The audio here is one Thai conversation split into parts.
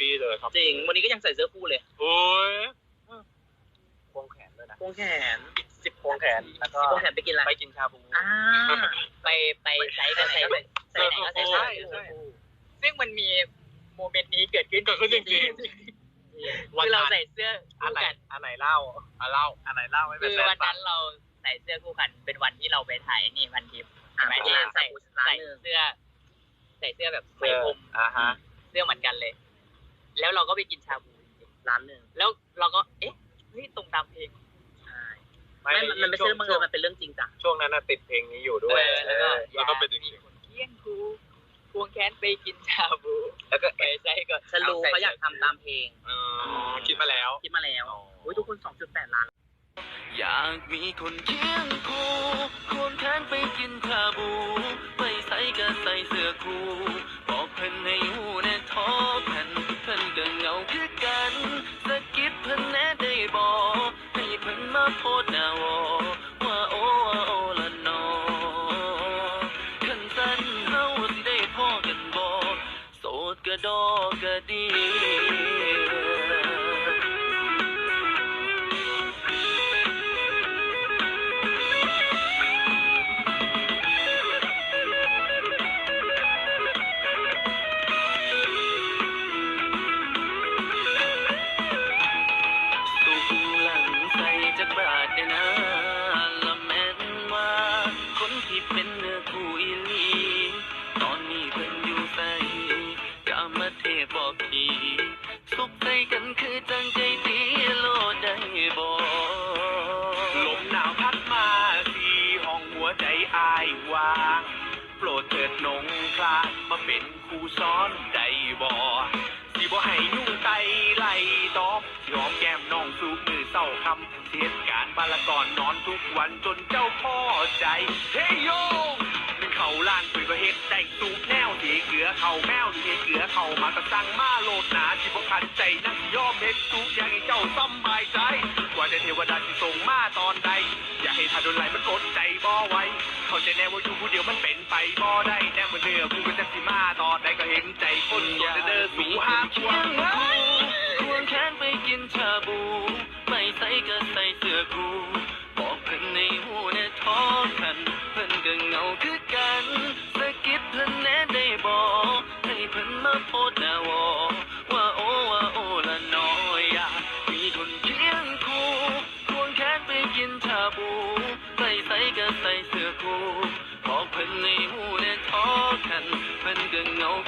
ปี้เลยครับจริง วันนี้ก็ยังใส่เสื้อคู่เลยโอ้ยควงแขนด้วยนะพวงแขนสิบควงแขนแล้วก็พวงแขนไปกินอะไรไปกินชาบูอ่าไปไปไซส์กันไซส์ไซส์ไหนก็ไซส์ใช่นั้นใช่ซึ่งมันมีโมเมนต์นี้เกิดขึ้นเกิดขึ้นจริงคือเราใส่เสื้ออันคู่ไหนกันอันไหนเล่าอะเล่าอันไหนเล่าไม่เป็คืนอไรวันนั้นเราใส่เสื้อคู่กันเป็นวันที่เราไปถ่ายนี่พันทิปใช่ไหมอ่าที่ใส่ร้านใส่หนึ่งเสื้อ ใส่เสื้อแบบไหมเสื้อพรมอ่าฮะเสื้อเหมือนกันเลย แล้วเราก็ไปกินชาบูจริงร้านหนึ่งๆแล้วเราก็เอ๊ะเฮ้ยตรงตามเพลงใช่ไม่มันมันไม่ใช่เรื่องบังเอิญมันเป็นเรื่องจริงจ้ะช่วงนั้นน่ะติดเพลงนี้อยู่ด้วยเออแล้วก็เออแล้วก็เป็นอย่างนี้มีคนเคียงคูควงแขนไปกินชาบู แล้วก็ไปใส่ก็ฉันรู้เขาอยากทำตามเพลงอ๋อคิดมาแล้วคิดมาแล้วอุ้ยทุกคน 2.8 ล้าน อยากมีคนเคียงคู่ควงแขนไปกินชาบู ไปใส่ก็ใส่เสื้อคู่ คือกันสะกิดเพิ่นแน่ได้บอกให้เพิ่นมาโพดหนาวอว่าโอว่าโอละนอขันสั้นเฮาสิได้พ่อกันบอกโสดก็ดอกก็ดี สุขใส่กันคือจังใจดีโลดได้บ่ลมหนาวพัดมาสีห้องหัวใจอายว่างโปรดเถิดนงคลามาเป็นครูซ้อนใจบ่สิบ่ให้ยุ่งไตไล่ตอบยอมแก้มน้องสูบมือเศร้าคำเหตุการบาลก่อนนอนทุกวันจนเจ้าพ่อใจ เฮยโยหนึ่งเขาล้านคุยก็เฮ็ดได้สูบแนว อเข่าแมวเสีเกลือเข่ามากระสังมาโลดหนาที่บ่คันใจนักสิยอมเฮ็ดสูบอย่างให้เจ้าสำบายใจกว่าจะเทวดาสิส่งมาตอนใด อย่าให้ทาโดนไหลมันอดใจบ่ไหว้เขาใจแน่ว่าอยู่ผู้เดียวมันเป็นไปบ่ได้แน่เหมือนเนื้อผู้เป็นจักสิมาตอนใดก็เห็นใจคนโดนเด้อสูห้าพเคีว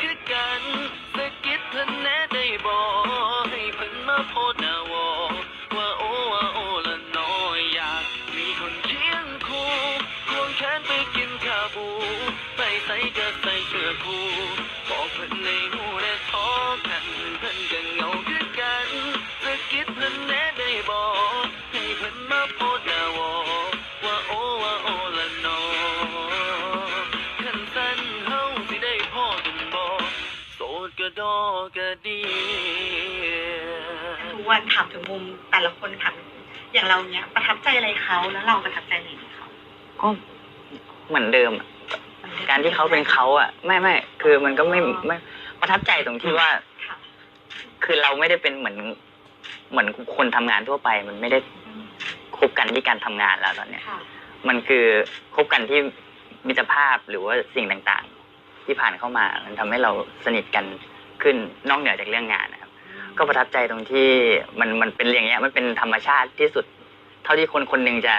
พิ่นก็ วันถามถึงมุมแต่ละคนค่ะอย่างเราเนี้ยประทับใจอะไรเขาแล้วเราประทับใจอะไรในเขาก็เหมือนเดิมอะการที่เขาเป็นเขาอะ ไม่ไม่คือมันก็ไม่ไม่ประทับใจตรงที่ว่า ค่ะคือเราไม่ได้เป็นเหมือน เหมือนคนทำงานทั่วไป มันไม่ได้อืมคบกันที่การทำงานแล้วตอนเนี้ย ค่ะ มันคือคบกันที่มิตรภาพหรือว่าสิ่งต่างๆ ที่ผ่านเข้ามา มันทำให้เราสนิทกันขึ้นนอกเหนือจากเรื่องงานนะครับ ก็ประทับใจตรงที่มันมันเป็นอย่างเงี้ยมันเป็นธรรมชาติที่สุด เท่าที่คนคนหนึ่งจะ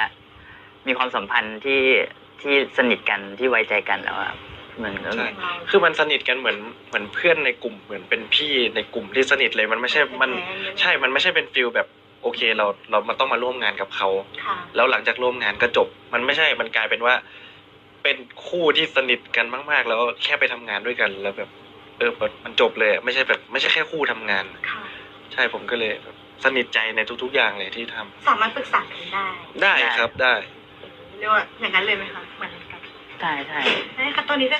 มีความสัมพันธ์ที่ที่สนิทกันที่ไว้ใจกันแล้วอะเหมือนก็ใช่ของเราคือมันสนิทกันเหมือนเหมือนเพื่อนในกลุ่มเหมือนเป็นพี่ในกลุ่มที่สนิทเลยมันไม่ใช่มันใช่ มันไม่ใช่เป็นฟิลแบบโอเคเราเรามาต้องมาร่วมงานกับเขาค่ะแล้วหลังจากร่วมงานก็จบ มันไม่ใช่มันกลายเป็นว่า เป็นคู่ที่สนิทกันมาก ๆ แล้วแค่ไปทำงานด้วยกันแล้วแบบ เออมันจบเลยอะไม่ใช่แบบไม่ใช่แค่คู่ทำงาน ค่ะ ใช่ผมก็เลยแบบสนิทใจในทุก ๆ อย่างเลยที่ทำสามารถปรึกษากันได้ได้ครับได้ เรียกว่าอย่างนั้นเลยไหมคะเหมือนกันใช่ใช่ ใช่ค่ะตอนนี้แ